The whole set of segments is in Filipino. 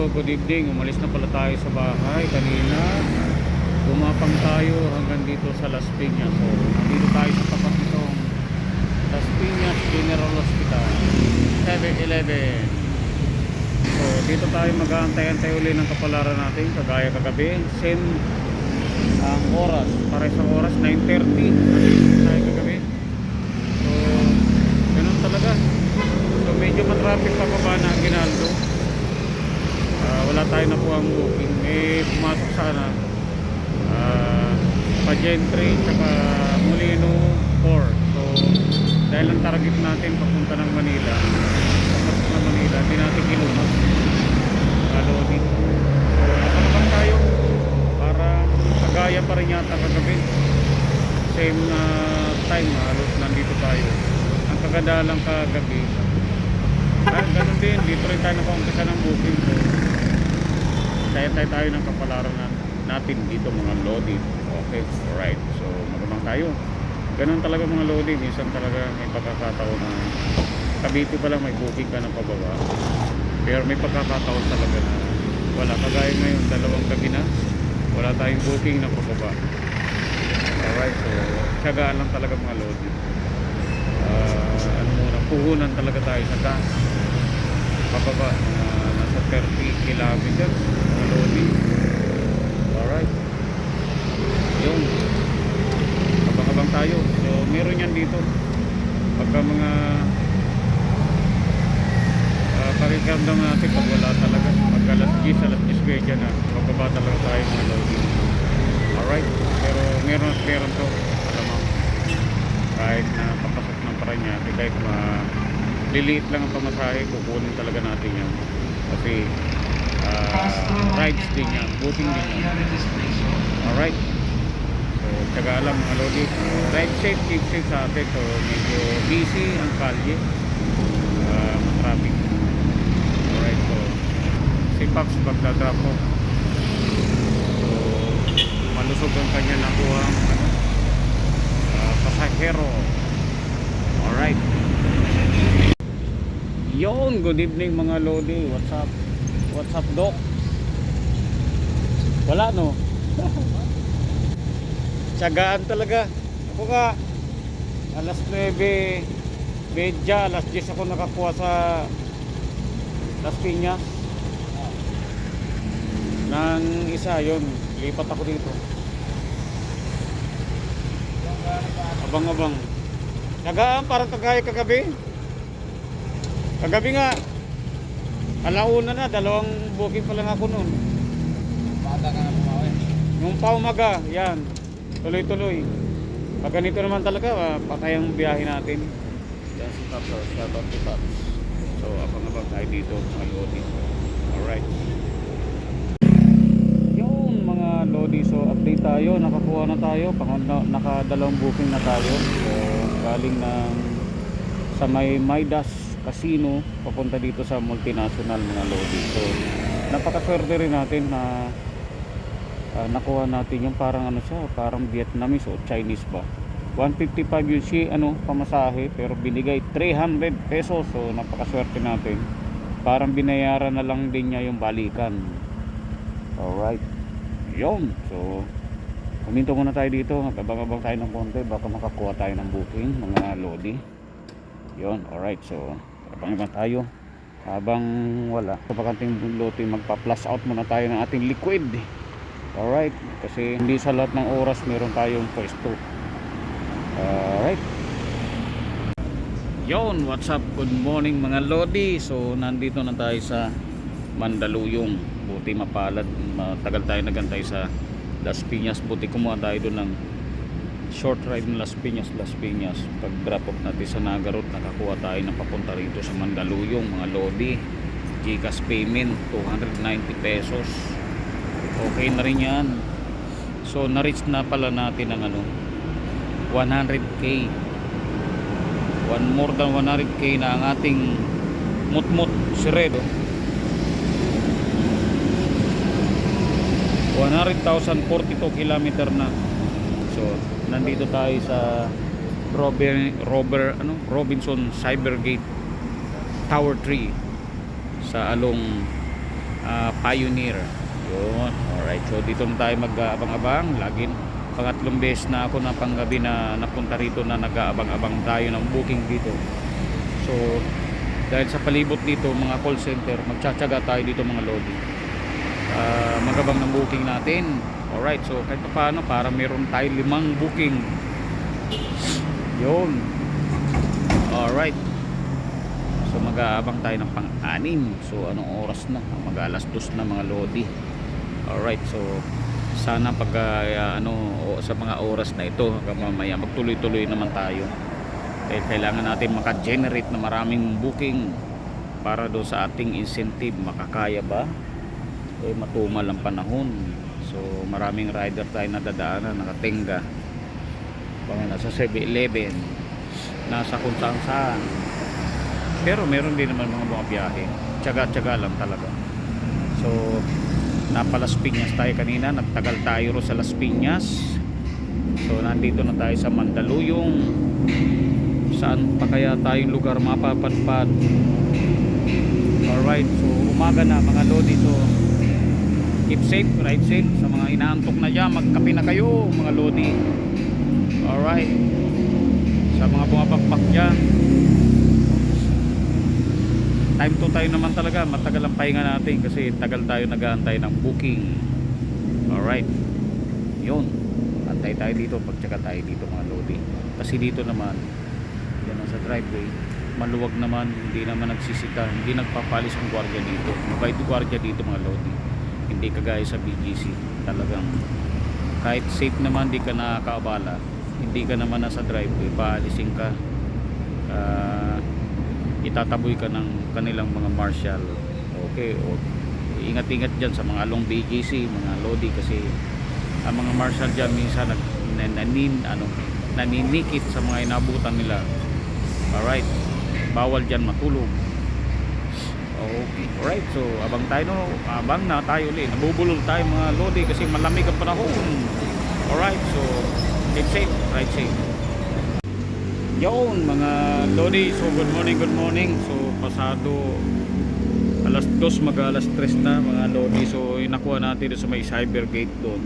so good evening. Umalis na pala tayo sa bahay kanina. Gumapang tayo hanggang dito sa Las Piñas. So, nandito tayo sa tapat nitong Las Piñas General Hospital. 7-Eleven. So, dito tayo mag-aantay-antay uli ng kapalaran natin. Kagaya kagabi. Same ang oras. Para sa oras, 9.30. Nandito tayo kagabi. So, ganun talaga. So, medyo matraffic pa baba na Ginaldo. Ah, wala tayo nakuha ang booking. May pumasok sana. Uh, Pagentry, tsaka Molino 4. So, dahil ang target natin papunta ng Manila. Papunta ng Manila, hindi natin kinumas. Kalodin. So, nakakabang tayo. Para kagaya pa rin yata kagabi. Same na time, halos nandito tayo. Ang kaganda lang kagabi, Ah, ganun din. Dito rin tayo nakaumpisa ng booking. So, kaya tayo ng kapalaran na, natin dito mga lodi. Okay, alright. So, magandang tayo. Ganun talaga mga lodi. Minsan talaga may pagkakataon na Cavite pa lang may booking ka ng pababa. Pero may pagkakataon talaga na wala. Kagaya ngayon, dalawang gabi na. Wala tayong booking ng pababa. Alright, so tiyagaan lang talaga mga lodi. Ah, ano muna, puhunan talaga tayo sa gas pababa mga nasa 30 kilometers loading alright. Yun. Abang-abang tayo. So meron yan dito. Pagka mga uh, pakikamdam natin pag wala talaga. Pag alas 10 alas 10 medya na pababa talaga tayo mga loading alright. Pero meron at meron to. Alam mo kahit na papasok ng Paranaque kahit ma liliit lang ang pamasahe kukunin talaga natin yan. Kasi ah, rides din yan booking din yan. Alright. So taga alam mga lodi ride safe keep safe sa atin. So medyo busy ang kalye. Uh, traffic. Alright so si Paps pagdadrop mo so malusog ang kanya nakuha ano, ah, pasahero. Alright. Yon, good evening mga Lodi. What's up? What's up, Doc? Wala no. Tsagaan talaga. Ako nga alas 9 medya, alas 10 ako nakakuha sa Las Piñas. Nang isa, yon lipat ako dito. Abang-abang. Tsagaan, parang kagaya kagabi. Kagabi nga, alauna na, dalawang booking pa lang ako noon. Bata ka na bumawi. Nung paumaga, yan, tuloy-tuloy. Pag ganito naman talaga, ah, patay ang biyahe natin. Yan si Pops, oh, shout out to Pops. So, abang-abang tayo dito, mga Lodi. Alright. Yung mga Lodi, so update tayo, nakakuha na tayo, pang, na, nakadalawang booking na tayo. So, galing ng sa may Midas Casino papunta dito sa multinational mga Lodi. So, napakaswerte rin natin na ah, nakuha natin yung parang ano siya, parang Vietnamese o Chinese ba. 155 yung si ano pamasahe pero binigay 300 pesos. So, napakaswerte natin. Parang binayaran na lang din niya yung balikan. Alright. Yun. So, Huminto muna tayo dito, magabang-abang tayo ng konti, baka makakuha tayo ng booking, mga Lodi. Yon, alright. So, abang-abang tayo. Habang wala, sa bakanting lote, magpa-plus out muna tayo ng ating liquid. Alright. Kasi hindi sa lahat ng oras meron tayong pwesto. Alright. Yon, what's up? Good morning mga Lodi. So, nandito na tayo sa Mandaluyong. Buti mapalad. Matagal tayo nagantay sa Las Piñas. Buti kumuha tayo doon ng short ride ng Las Piñas, Las Piñas. Pag drop off natin sa Nagarot, nakakuha tayo ng papunta rito sa Mandaluyong, mga Lodi. Gcash payment, 290 pesos. Okay na rin yan. So, na-reach na pala natin ang ano, 100k. One more than 100k na ang ating mutmut si Redo. 100,042 kilometer na. So, nandito tayo sa Robin, Robert, ano, Robinson Cybergate Tower 3 sa along ah, Pioneer. Yun. Alright. So dito na tayo mag-abang-abang. Laging pangatlong beses na ako na panggabi na napunta rito na nag-aabang-abang tayo ng booking dito. So dahil sa palibot dito mga call center, magtsatsaga tayo dito mga lodi. Ah, magabang ng booking natin. Alright. So kahit pa paano para meron tayo limang booking. Yun. Alright. So mag-aabang tayo ng pang-anim. So anong oras na? Mag-alas dos na mga lodi. Alright. So sana pag ah, ano sa mga oras na ito hanggang mamaya magtuloy-tuloy naman tayo. Kaya kailangan natin maka-generate na maraming booking para do sa ating incentive. Makakaya ba? Eh matumal ang panahon. So maraming rider tayo nadadaanan, nakatingga. Nasa 7-Eleven, nasa kung saan saan. Pero meron din naman mga mga biyahe. Tsaga-tsaga lang talaga. So, napa Las Piñas tayo kanina. Nagtagal tayo ro sa Las Piñas. So, nandito na tayo sa Mandaluyong. Saan pa kaya tayong lugar mapapadpad? Alright, so umaga na mga lodi. So, keep safe, ride safe. Sa mga inaantok na dyan, magkape na kayo mga lodi. Alright. Sa mga bumabakbak dyan, time to time naman talaga. Matagal ang pahinga natin kasi tagal tayo nag-aantay ng booking. Alright. Yun. Antay tayo dito pagtsaka tayo dito mga lodi. Kasi dito naman yan sa driveway maluwag naman hindi naman nagsisita hindi nagpapalis ang gwardiya dito. Mabait gwardiya dito mga lodi hindi kagaya sa BGC talagang kahit safe naman hindi ka nakakaabala. Hindi ka naman nasa driveway paalisin ka. Ah, itataboy ka ng kanilang mga marshal. Okay o ingat-ingat dyan sa mga along BGC mga lodi kasi ang mga marshal dyan minsan nag, nan- nanin, ano, naninikit sa mga inabutan nila. Alright bawal dyan matulog okay alright so abang tayo no abang na tayo ulit nabubulol tayo mga lodi kasi malamig ang panahon alright so keep safe ride safe Yun mga Lodi, so good morning, good morning. So pasado alas 2 mag alas 3 na mga Lodi. So inakuha natin sa may cyber gate doon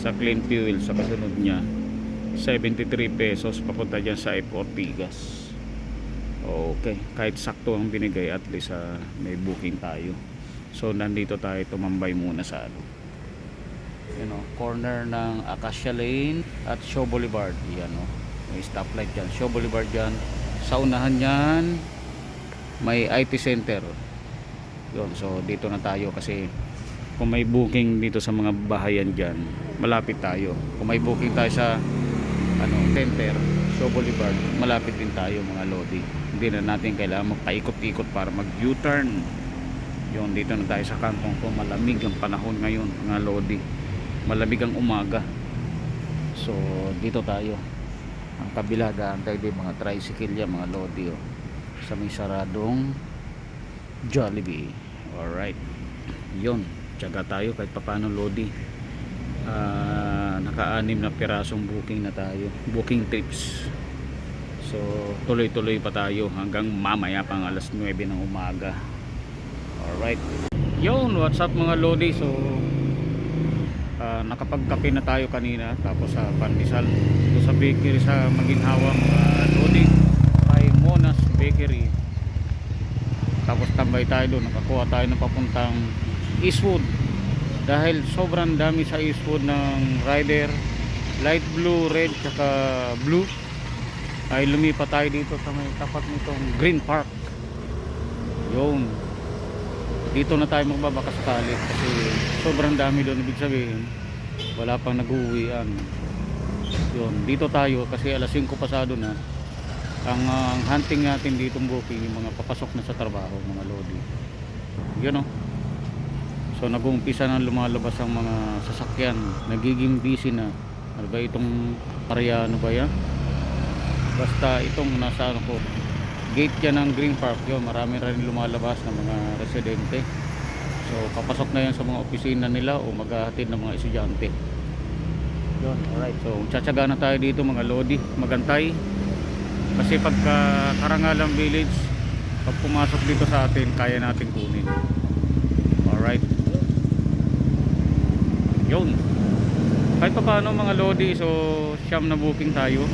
sa clean fuel sa kasunod niya. 73 pesos papunta dyan sa F. Ortigas. Okay, kahit sakto ang binigay at least ah, may booking tayo. So nandito tayo tumambay muna sa ano. You know, corner ng Acacia Lane at Shaw Boulevard. Yan oh may stoplight dyan Shaw Boulevard dyan sa unahan yan may IT center yun so dito na tayo kasi kung may booking dito sa mga bahayan dyan malapit tayo kung may booking tayo sa ano center Shaw Boulevard malapit din tayo mga lodi hindi na natin kailangan magpaikot-ikot para mag U-turn yun dito na tayo sa kantong to malamig ang panahon ngayon mga lodi. Malamig ang umaga. So dito tayo. Ang kabila gaantay din mga tricycle yan mga lodi oh. sa may saradong Jollibee. Alright. Yun tsaga tayo kahit papano lodi. Ah, naka-anim na pirasong booking na tayo. Booking trips so tuloy tuloy pa tayo hanggang mamaya pang alas 9 ng umaga. Alright. Yun what's up mga lodi? So Ah, nakapagkape na tayo kanina tapos sa pandesal. Doon sa bakery sa Maginhawang uh, Lodi kay Monas Bakery. Tapos tambay tayo doon nakakuha tayo ng papuntang Eastwood dahil sobrang dami sa Eastwood ng rider. Light blue, red tsaka blue ay lumipat tayo dito sa may tapat nitong Green Park. Yun. Dito na tayo magbabaka sakali kasi sobrang dami doon. Ibig sabihin wala pang nag-uwian yun. Dito tayo kasi alas 5 pasado na. Ang, uh, ang hunting natin dito booking yung mga papasok na sa trabaho mga lodi. Yun o so nag-uumpisa na lumalabas ang mga sasakyan. Nagiging busy na. Ano ba itong area ano ba yan basta itong nasa ano ko gate yan ng Green Park yun marami rin lumalabas ng mga residente so papasok na yan sa mga opisina nila o maghahatid ng mga estudyante yun alright so tsatsaga na tayo dito mga lodi magantay kasi pagka Karangalang Village pag pumasok dito sa atin kaya natin kunin Alright. Yun. Kahit pa paano mga Lodi, so siyam na booking tayo.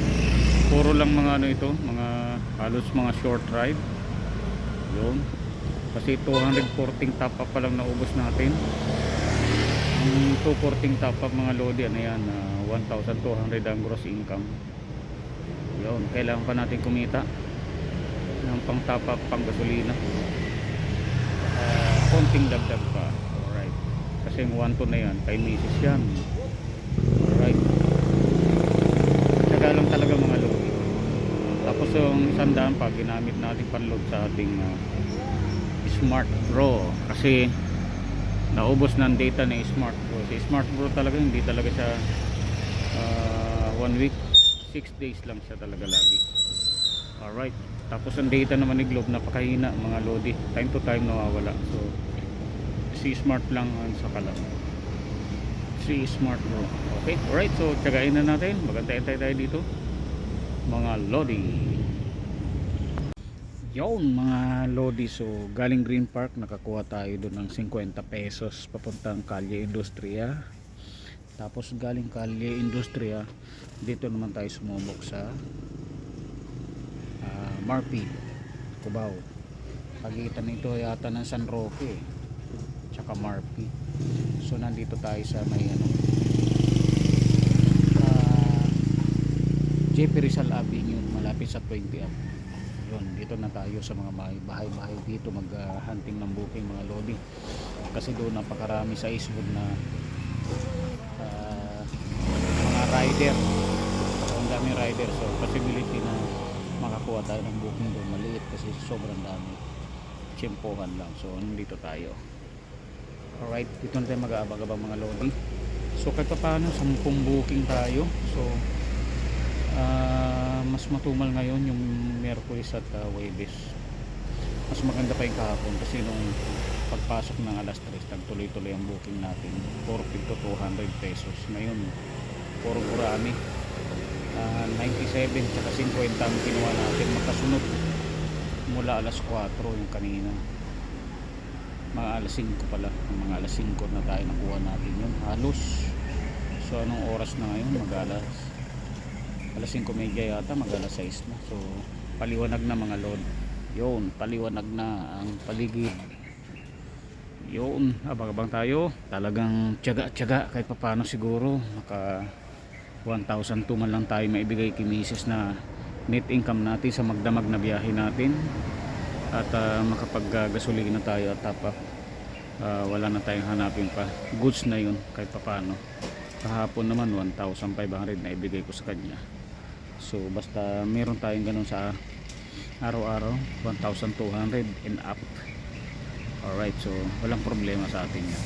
Puro lang mga ano ito, mga halos mga short ride. Yun. Kasi 214 top up pa lang naubos natin. Ang 214 top up mga Lodi, ano yan, ah, 1,200 ang gross income. Yun, kailangan pa natin kumita ng pang top up, pang gasolina. Ah, konting dagdag pa. Alright. Kasi yung 1 to na yan, kay misis yan. Alright. Tsaga lang talaga mga Lodi. Yung sandaan pa, ginamit natin panload sa ating ah, Smart Pro. Kasi naubos na ang data ng Smart Pro. Si Smart Pro talaga, hindi talaga siya ah, one week, 6 days lang siya talaga lagi. Alright. Tapos ang data naman ni Globe, napakahina mga Lodi. Time to time nawawala. So, si Smart lang ang sa kalam. Si Smart Pro. Okay, alright. So, tsagain na natin. Magantay-antay tayo dito. Mga Lodi. Yon mga Lodi. So, galing Green Park, nakakuha tayo doon ng 50 pesos papuntang Kalye Industria. Tapos galing Kalye Industria, dito naman tayo sumubok sa ah, Marpi, Cubao. Pagitan nito yata ng San Roque tsaka Marpi. So nandito tayo sa may ano ah, JP Rizal Avenue malapit sa 20 up. Yun, dito na tayo sa mga bahay- bahay-bahay dito mag-hunting ng booking mga lodi. Kasi doon napakarami sa Eastwood na ah, mga rider. So, ang daming rider. So, possibility na makakuha tayo ng booking doon. Maliit kasi sobrang dami. Tsimpohan lang. So, nandito tayo. Alright, dito na tayo mag-aabang-abang mga lodi. So, kahit pa paano, 10 booking tayo. So, ah, mas matumal ngayon yung Merkulis at uh, Webes. Mas maganda pa yung kahapon kasi nung pagpasok ng alas 3, nagtuloy-tuloy ang booking natin. 450 to 200 pesos. Ngayon, puro gurami. Ah, 97 tsaka 50 ang kinuha natin makasunod mula alas 4 yung kanina mga alas 5 pala mga alas 5 na tayo nakuha natin yun halos so anong oras na ngayon mag alas alas 5 medya yata mag alas 6 na. So paliwanag na mga load yun paliwanag na ang paligid. Yun abang-abang tayo. Talagang tiyaga-tiyaga kahit papano siguro. Maka 1,002 man lang tayo maibigay kay misis na net income natin sa magdamag na biyahe natin. At uh, makapag uh, gasolina tayo at top up. Ah, wala na tayong hanapin pa. Goods na yun kahit papano. Kahapon naman 1,500 na ibigay ko sa kanya so basta meron tayong ganun sa araw-araw 1,200 and up. Alright so walang problema sa atin yan.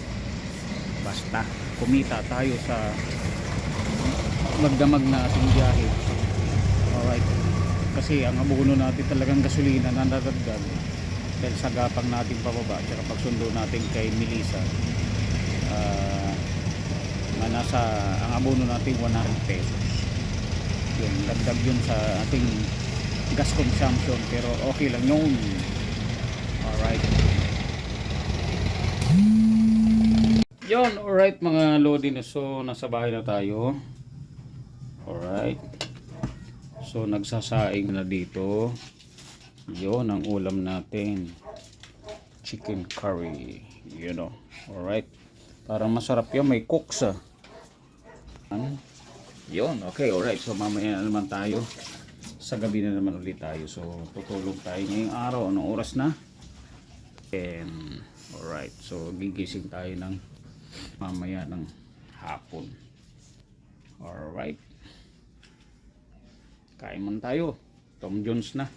Basta kumita tayo sa magdamag na ating biyahe. Alright. Kasi ang abono natin talagang gasolina na nadagdag dahil sa gapang natin pababa at pagsundo natin kay Melissa. Ah na nasa ang abono natin 100 pesos yun. Dagdag yun sa ating gas consumption pero okay lang yun. Alright. Yun alright mga lodi so nasa bahay na tayo. Alright. So nagsasaing na dito. Yun ang ulam natin. Chicken curry. You know. Alright. Para masarap yan may cooks ah. Ano? Yun okay alright. So mamaya na naman tayo. Sa gabi na naman ulit tayo. So tutulog tayo ngayong araw. Anong oras na? And alright. So gigising tayo ng mamaya ng hapon. Alright. Kain man tayo. Tom Jones na.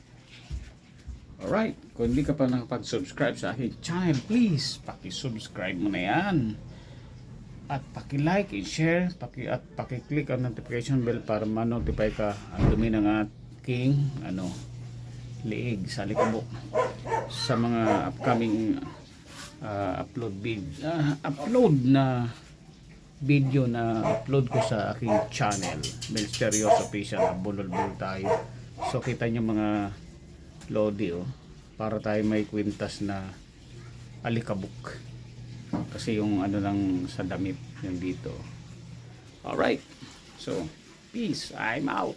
Alright, kung hindi ka pa nakapag-subscribe sa aking channel, please, paki-subscribe mo na yan. At paki-like and share, paki at paki-click ang notification bell para ma-notify ka. Ang dumi ng aking ano, liig sa likabok sa mga upcoming ah, upload vid ah, upload na video na upload ko sa aking channel. Mysterious Official bulol-bulol tayo. So kita nyo mga Lodi oh. Para tayo may kwintas na alikabok Kasi yung ano lang sa damit yung dito. Alright. So, peace. I'm out.